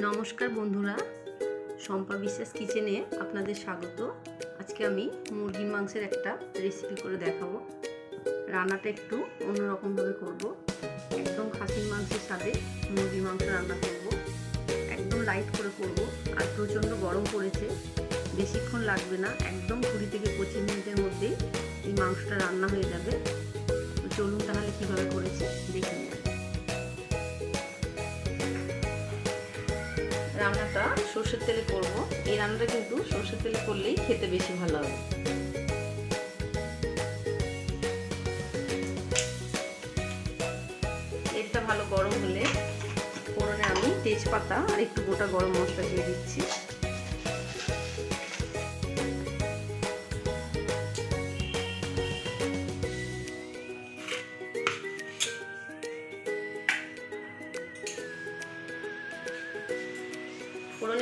নমস্কার বন্ধুরা, শম্পা বিশ্বাস কিচেনে আপনাদের স্বাগত। আজকে আমি মুরগির মাংসের একটা রেসিপি করে দেখাবো। রান্নাটা একটু অন্যরকমভাবে করব। একদম খাসির মাংসের সাথে মুরগির মাংস রান্না করব। একদম লাইট করে করব। আর প্রচণ্ড গরম পড়েছে। বেশিক্ষণ লাগবে না। একদম কুড়ি থেকে পঁচিশ মিনিটের মধ্যেই এই মাংসটা রান্না হয়ে যাবে। চলুন তাহলে কীভাবে করেছে, দেখে নিন রান্নাটা সর্ষের তেলে করব। এই রান্নাটা কিন্তু সর্ষের তেলে করলেই খেতে বেশি ভালো হবে। ভালো গরম হলে আমি তেজপাতা আর একটু গোটা গরম মশলা দিয়ে দিচ্ছি।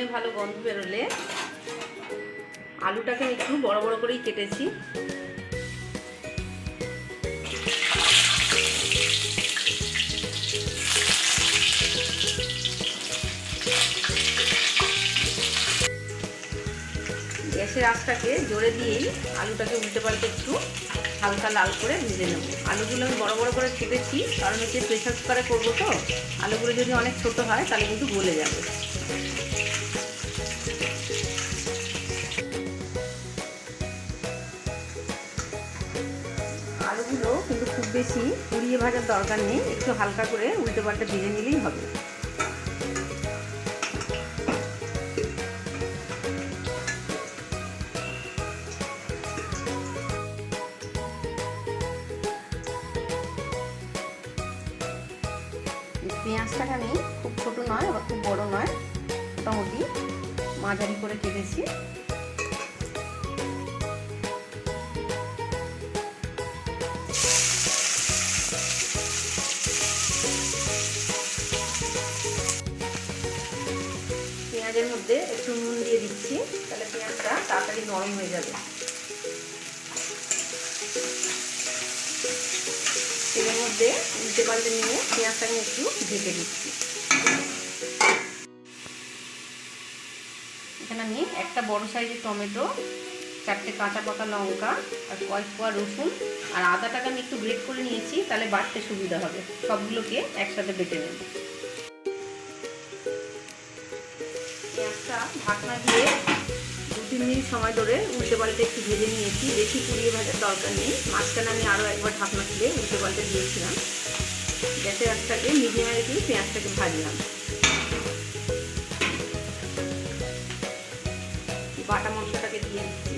ফোড়নে ভালো গন্ধ বেরোলে আলুটাকে আমি একটু বড় বড় করেই কেটেছি। গ্যাসের আঁচটাকে জোরে দিয়েই আলুটাকে উল্টে পাল্টে একটু হালকা লাল করে ভেজে নেব। আলুগুলো আমি বড় বড় করে কেটেছি, কারণ হচ্ছে প্রেশার কুকারে করব তো? আলুগুলো যদি অনেক ছোট হয়, তাহলে কিন্তু গলে যাবে। বেশি পুড়িয়ে ভাজার দরকার নেই, একটু হালকা করে উল্টে পাল্টে ভেজে নিলেই হবে। পেঁয়াজটাকে আমি খুব ছোটো নয়, আবার খুব বড় নয়, মোটামুটি মাঝারি করে কেটেছি। দিচ্ছি, তাহলে পেঁয়াজটা তাড়াতাড়ি নরম হয়ে যাবে। তেলের মধ্যে উল্টে পাল্টে নিয়ে পেঁয়াজটাকে একটু ঢেকে দিচ্ছি। এখানে আমি একটা বড় সাইজের টমেটো, চারটে কাঁচা পাকা লঙ্কা, আর কয়েক কোয়া রসুন, আর আদাটাকে আমি একটু গ্রেট করে নিয়েছি, তাহলে বাটতে সুবিধা হবে। সবগুলোকে একসাথে বেটে নেব। ঢাকনা দিয়ে দু, তিন মিনিট সময় ধরে উল্টে পাল্টে একটু ভেজে নিয়েছি। বেশি পুড়িয়ে ভাজার দরকার নেই। মাঝখানে আমি আরও একবার ঢাকনা তুলে উল্টে পাল্টে দিয়েছিলাম। গ্যাসের আঁচটাকে মিডিয়ামে রেখে পেঁয়াজটাকে ভাজলাম। বাটা মশলাটাকে দিয়ে দিচ্ছি।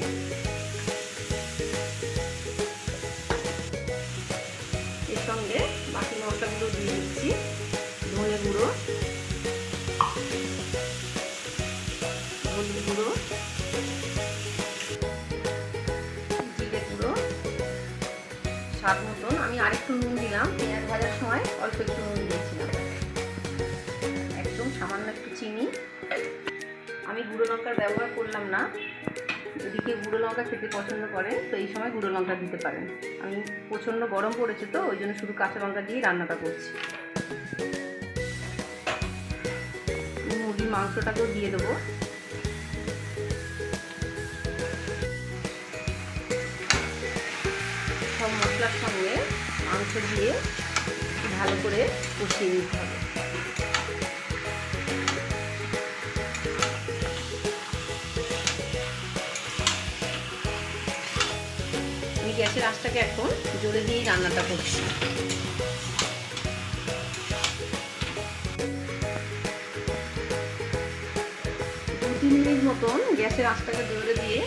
হলুদ গুঁড়ো জিরে গুঁড়ো স্বাদ মতন আমি আরেকটু নুন দিলাম, পেঁয়াজ ভাজার সময় অল্প একটু নুন দিয়েছিলাম। একদম সামান্য একটু চিনি। আমি গুঁড়ো লঙ্কার ব্যবহার করলাম না। যদি কেউ গুঁড়ো লঙ্কা খেতে পছন্দ করে তো এই সময় গুঁড়ো লঙ্কা দিতে পারেন। আমি প্রচণ্ড গরম পড়েছে তো, ওই জন্য শুধু কাঁচা লঙ্কা দিয়ে রান্নাটা করছি। মুরগির মাংসটাকেও দিয়ে দেবো। মশলার সঙ্গে মাংস দিয়ে ভালো করে কষিয়ে নিতে হবে। আমি গ্যাসের আঁচটাকে এখন জোরে দিয়েই রান্নাটা করছি। তিন মিনিট মতন গ্যাসের আঁচটাকে জোরে দিয়ে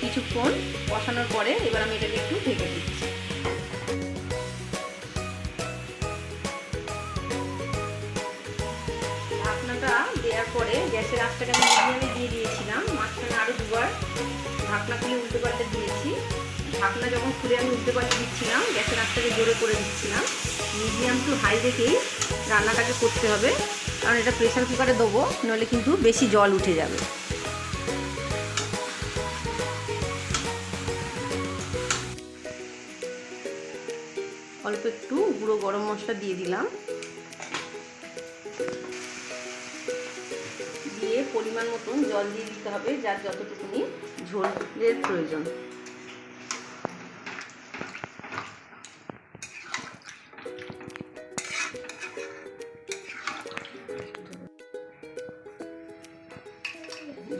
কিছুক্ষণ কষানোর পরে এবার আমি এটাকে একটু ঢেকে গ্যাসের আঁচটাকে আমি দিয়ে দিয়েছিলাম। মাঝখানে আরও দুবার ঢাকনা খুলে উল্টে পাল্টে দিয়েছি। ঢাকনা যখন খুলে আমি উল্টে পাল্টে দিচ্ছিলাম, গ্যাসের আঁচটাকে জোরে করে দিচ্ছিলাম। মিডিয়াম টু হাই রেখেই রান্নাটাকে করতে হবে। কারণ এটা প্রেশার কুকারে দেবো, নইলে কিন্তু বেশি জল উঠে যাবে। অল্প একটু গুঁড়ো গরম মশলা দিয়ে দিলাম। পরিমাণ মতন জল দিয়ে দিতে হবে, যার যতটুকুনি ঝোলের প্রয়োজন।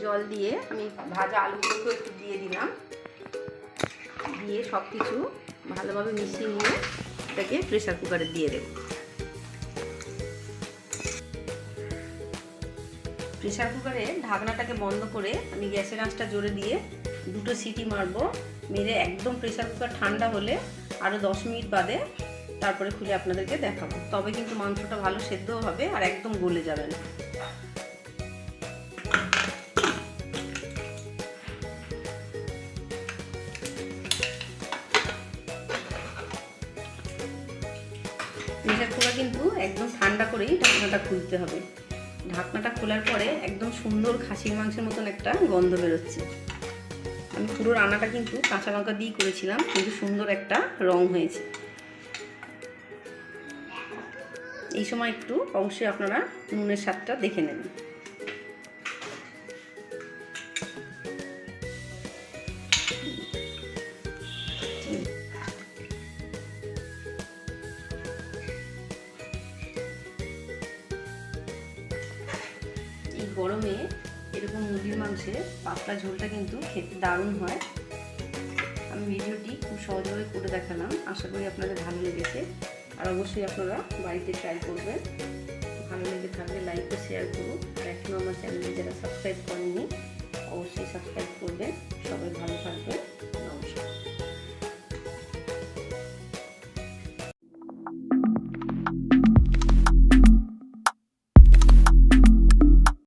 জল দিয়ে আমি ভাজা আলুগুলোকে একটু দিয়ে দিলাম। দিয়ে সব কিছু ভালোভাবে মিশিয়ে নিয়ে এটাকে প্রেসার কুকারে দিয়ে দেব। প্রেসার কুকারে ঢাকনাটাকে বন্ধ করে আমি গ্যাসের আঁচটা জোরে দিয়ে দুটো সিটি মারবো, মেরে একদম প্রেসার কুকার ঠান্ডা হলে আরও দশ মিনিট বাদে তারপরে খুলে আপনাদেরকে দেখাবো। তবে কিন্তু মাংসটা ভালো সেদ্ধও হবে আর একদম গলে যাবে না। প্রেসার কুকার কিন্তু একদম ঠান্ডা করেই ঢাকনাটা খুলতে হবে। ঢাকনাটা খোলার পরে একদম সুন্দর খাসির মাংসের মতন একটা গন্ধ বেরোচ্ছে। আমি পুরো রান্নাটা কিন্তু কাঁচা লঙ্কা দিয়েই করেছিলাম, কিন্তু সুন্দর একটা রং হয়েছে। এই সময় একটু অবশ্যই আপনারা নুনের স্বাদটা দেখে নেবেন। গরমে এরকম মুরগির মাংসের পাতলা ঝোলটা কিন্তু খেতে দারুণ হয়। আমি ভিডিওটি খুব সহজভাবে করে দেখালাম, আশা করি আপনাদের ভালো লেগেছে। আর অবশ্যই আপনারা বাড়িতে ট্রাই করবেন। ভালো লেগে থাকলে লাইক ও শেয়ার করুন। এখনও আমার চ্যানেলে যারা সাবস্ক্রাইব করেননি, অবশ্যই সাবস্ক্রাইব করবেন। সবাই ভালো থাকবেন।